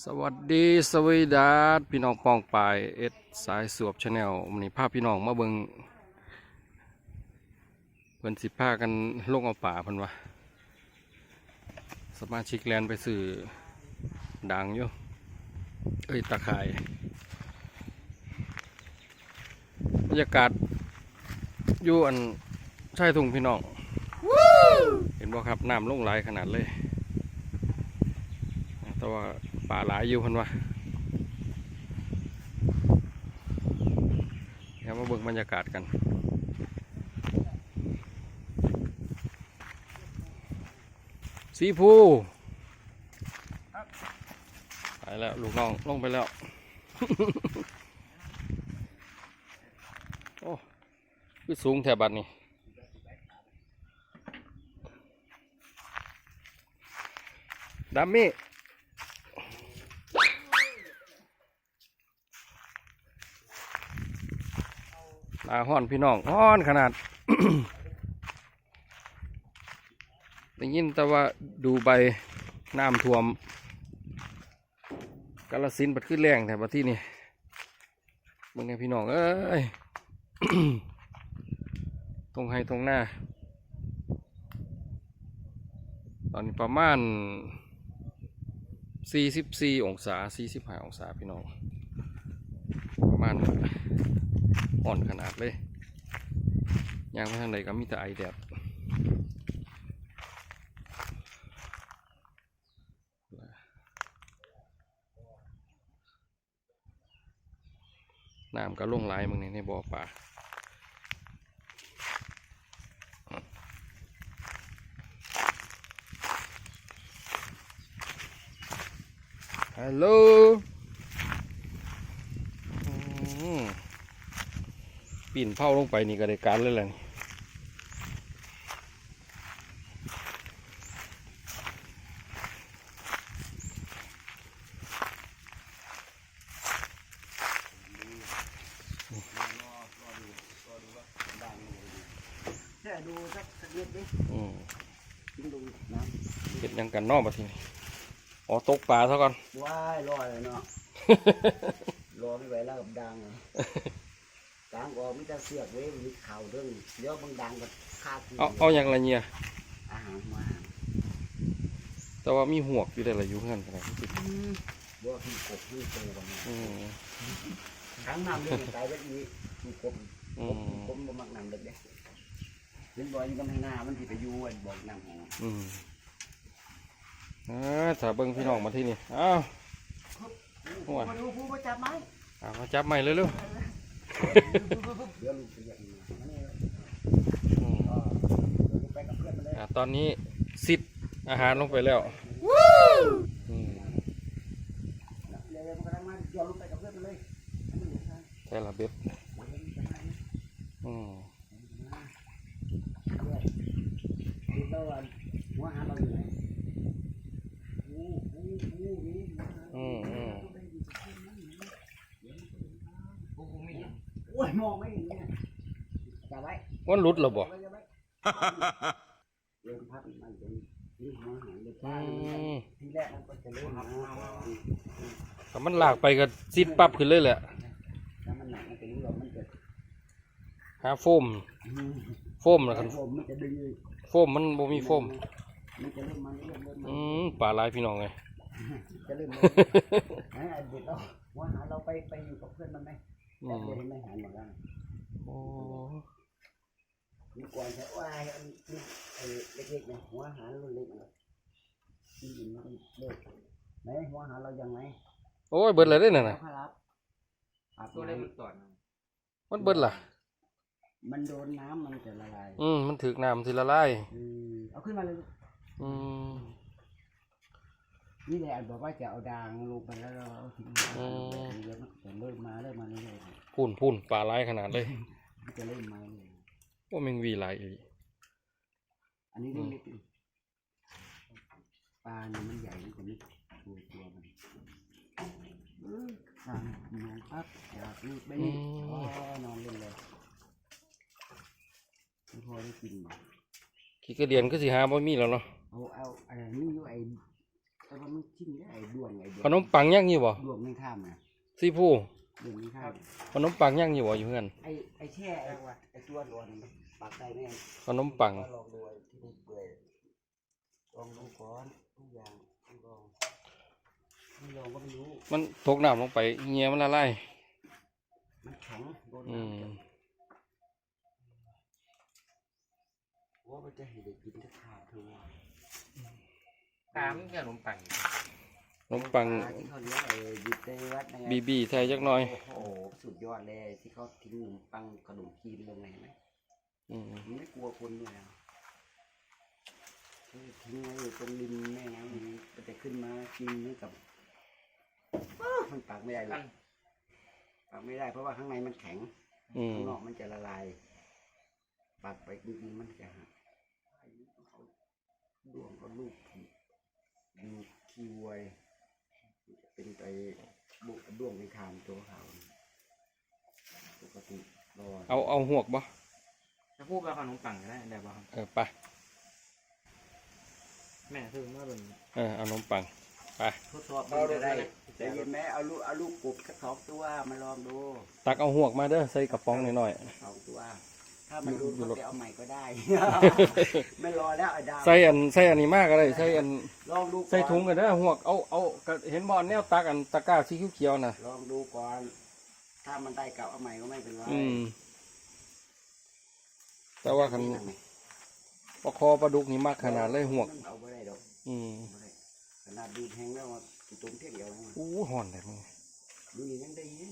สวัสดีสวีดาดพี่น้องปองปายเอ็ดสายสวบชาแนลวันนี้พาพี่น้องมาเบิงเพิ่นสิพากันลงเอาป่าเพิ่นวะสมาชิกแลนไปสื่อดังอยู่เอ้ยตะข่ายบรรยากาศอยู่อันชายทุ่งพี่น้องเห็นบ่ครับน้ำลงไหลายขนาดเลย แต่ว่า ป่าหลายอยู่พันวะเดี๋ยวมาเบิ่งบรรยากาศกันสีภูไปแล้วลูกน้องลงไปแล้ว โอ้คือสูงแถบบัดนี้ดัมมี่ หนาห้อนพี่น้องห้อนขนาดได้ยินแต่ว่าดูใบน้ำท่วมกาลสินธุ์ปัดขึ้นแรงแถวที่นี่เมื่อไงพี่น้องเอ้ยตรงให้ตรงหน้า ตอนนี้ประมาณ 44 องศา 45 องศาพี่น้อง ประมาณนั้นแหละ อ่อนขนาดเลยยางไปทางไหนก็มีแต่ไอแดดน้ำก็ลงไหลายมึงนี่ในบ่อป่าฮัลโหลอืม ปีนเผาลงไปนี่ก็ได้การเลยแหละนี่แค่ดูสักสักนิดดิอืมทิ้งดูน้เห็ดหยังกันนอกมาทีนี่อ๋อตกปลาซะก่อนำว้ายรอเลยเนาะ รอไม่ไหวแล้วกับดัง อะดังออกมิตรเสียกเว้ยมีข่าวเรื่องเดี๋ยวบางดังก็คาดเอาเอาอย่างละเนี่ยอาหารมาแต่ว่ามีหวกอยู่ได้ละอยู่เพื่อนกันนะบัวพี่กบพี่โตกันเนี่ยอืมครั้งน้ำเรื่องตายแบบนี้พี่กบอืกบมกบบ่มักน้ำเด็กเด้เห็นบ่อยอยู่กำแพงหน้ามันที่ไปอยู่ไอ้บอกน้ำของอืมอ่าถ้าเบิ่งพี่น้องมาที่นี่อ้าวโอ้ยมาดูผู้ประจับไหมอ่ามาจับใหม่เร็วเดี๋ยวลูกไปอย่างนี้มานี่ๆ อืมก็เดี๋ยวลูกไปกับเพื่อนมาเลยอ่าตอนนี้ซิดอาหารลงไปแล้วอืมเร็วๆมันกำลังมาเดี๋ยวลูกไปกับเพื่อนมาเลยใช่ละเบ็ดอืมดูแล้วว่าหัวหาเราอยู่ไหนอู้อู้อู้นี่ อืมอืม โอ้ย มองไม่เห็นเนี่ยจับไว้มันหลุดแล้วบ่จับไว้จับไว้เริ่มพับอีกมันจะนี่หัวหางเลยอืป้ามทีแรกมันก็จะเริ่มหาถ้ามันลากไปก็ซิดปั๊บขึ้นเลยแหละถ้ามันหนักมันจะรู้หรอกมันจะหาโฟม โฟมนะคคัรันบผมมันจะดึงเลยโฟมมันบ่มีโฟมมันจะเริ่มมันเริ่มเริ่มอืมปลาหลายพี่น้องไงจะเริ่มมันไอ้เด็กเราหัวหาเราไปไปอยู่กับเพื่อนมันไหมอื แต่มเดี๋ยวไม่หายหมดแล้วโอ้มีกวนใช้ว่าไอ้นี่ไอ้เล็กๆเนี่ยหัวอาหารรุ่นเล็กเนี่ยที่ดินมันเล็กไหนหัวอาหารเรายังไงโอ้ยเบิดเลยได้อน่ะเรานะพารับอาบตัวเล็กน้มันก่อนมันเบิดล่ะำมันโดนน้ำมันจะละลาย อืมมันถึกน้ำสิละลายอืมเอาขึ้นมาเลย อืม นี่แหละบอกว่าจะเอาดางลงไปแล้วเราเอาทิ้งอืมเดี๋ยวมันจะเริ่มมาเริ่มมาเรื่อยพุ่นพุ่นปลาหลายขนาดเลยๆมันจะเริ่มมาเลยว่าแมงวีหลายอีหลีอันนี้เรื่องเล็กปลาเนี่ยมันใหญ่กว่านี้ตัวตัวมันเออสั่งนอนปั๊บอยากลูกไปนี่อ๋อนอนเล่นเลยไม่พอได้กินบ่ขี้กระเดียนก็สิหาบ่มีแล้วเนาะ เอาเอาอะไรนี่อยู่ไอ้ แต่ว่ามันกินได้ไอ้ดวงไอ้ดวงขนมปังย่างอยู่บ่ดวงไม่ข้ามนะซีผู้ดวงไม่ข้าม ขนมปังย่างอยู่บ่อยู่เพื่อนไอ้ไอ้แช่ไอ้ไอ้ตัวร้อนปากไก่แม่งขนมปังก็ลองดูไอ้ที่นี่เปื่อยลองดูก่อนทุกอย่างต้องลองไม่ลองก็ไม่รู้ มันตกน้ำลงไปเงี้ยมันละลายมันแข็งโดนอืมน้ำจับโอ้มันจะเห็นเด็กกินจะขาดเธอว่า ตามแค่ขนมปังขนมปังปลาที่เขาเลี้ยงไอ้หยิบในวัดนะไงบีบีไทยจักหน่อย โอ้โหสุดยอดเลยที่เขาทิ้งขนมปังขนมจีนลงไงไหมอืมมันไม่กลัวคนเลยอะคือทิ้งไว้อยู่ตรงริมแม่น้ำนี้มันจะขึ้นมากินเหมือนกับอ้าวมันปักไม่ได้เลยปักไม่ได้ เพราะว่าข้างในมันแข็งอืมข้างนอกมันจะละลายปักไปจริงๆมันจะหักดวงก็ลูกดู คีววยเป็นไปบุกดวงในคามตัวเขาปกติรอเอาเอาหวกบ่จะพูดว่าขนมปังก็ได้ได้ป่ะครับเออไปแม่คือเมื่อเป็นเออเอาขนมปังไปทดสอบมันจะได้จะยินไหมเอาลูกเอาลูกกบสักสองตัวมาลองดูตักเอาหวกมาเด้อใส่กระป๋องหน่อยสองตัว ถ้ามันรู้อยู่ก็รถไปเอาใหม่ก็ได้ ไม่รอแล้วไอ้ดาวๆใส่อันใส่อันนี้มากก็ได้ใส่อันลองดูก่อนใส่ถุงกันเด้อหวกเอาเอาก็เห็นบอลแนวตักอันตะกร้าสีเขียวๆน่ะ ลองดูก่อนถ้ามันได้เก่าเอาใหม่ก็ไม่เป็นไรอืม แต่ว่าคันนี่นะปลาคอปลาดุกนี่มากขนาดเลยหวก มันเอาไม่ได้ดอกอืมบ่ได้ขนาดดูดแห้งแล้วกี่ตุ้มเที่ยงเดียวนะอู้ห่อนเลยมึงดูนี่ยังได้ยิน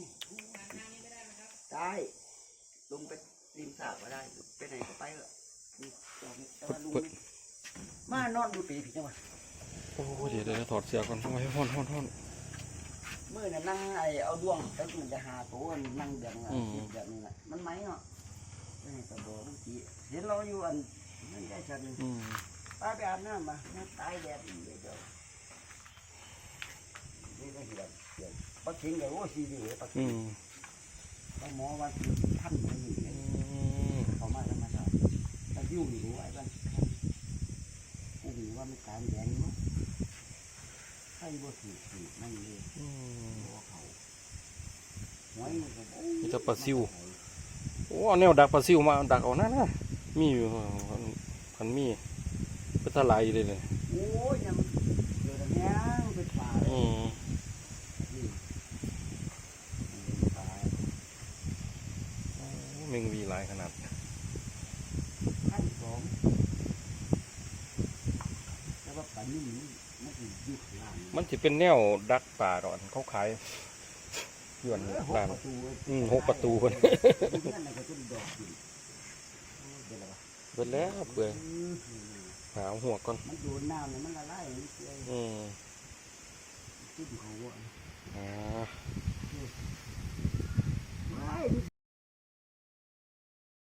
ได้ลงไป ริมสระก็ได้ ไปไหนก็ไปเถอะนี่ลองแต่ว่าลุงนี่มานอนดูปีผิดจังหวะโอ้เดี๋ยวเดี๋ยวถอดเสื้อก่อนทำไมห่อนห่อนห่อน เมื่อน่ะนั่งไอ้เอาดวงแล้วมันจะหาตัวมันนั่งเดือดนะอืมแบบนี้แหละมันไหมเนาะไปไหนก็บอกเมื่อกี้เห็นเราอยู่อันนั่นได้ฉันอืมป้าไปอาบน้ำมาน้ำตายแดดอีกเดี๋ยวเดี๋ยวนี่ก็เห็นเดี๋ยวปักขิงเดี๋ยวโอ้ซีดีเลยปักอืขิงมต้องหมอว่าท่านมัน ยุ่งอยู่ไอ้บ้านกูหูว่ามันการแดงเนาะใครบ่ถือถือนั่นเลยอืมตัวเขาหวยมันก็โอ้ยมีแต่ปลาซิวโอ้เอาแนวดักปลาซิวมาดักเอานั่นนะมีอยู่คันมีเป็นทลายอยู่เลยเลยโอ้ยยังเดี๋ยวนี้เป็นป่าเลยอืมนี่เป็นป่าโอ้แมงวีหลายขนาดขั้นส องแต่ว่าป่านี่มันมันอยู่ข้างล่างมันจะเป็นแนวดักป่าดอนเขาขายหยวนเออหกร้านประตูอืมหกประตูคนนั่นน่ะก็ต้นดอกอยู่โอ้ยเดี๋ยวละวะเบิดแล้วเปื่อยอืมหาหัวก่อนมันโดนน้ำเนี่ยมันละลายมันเปื่อยอืมขึ้นเขาวะอ่า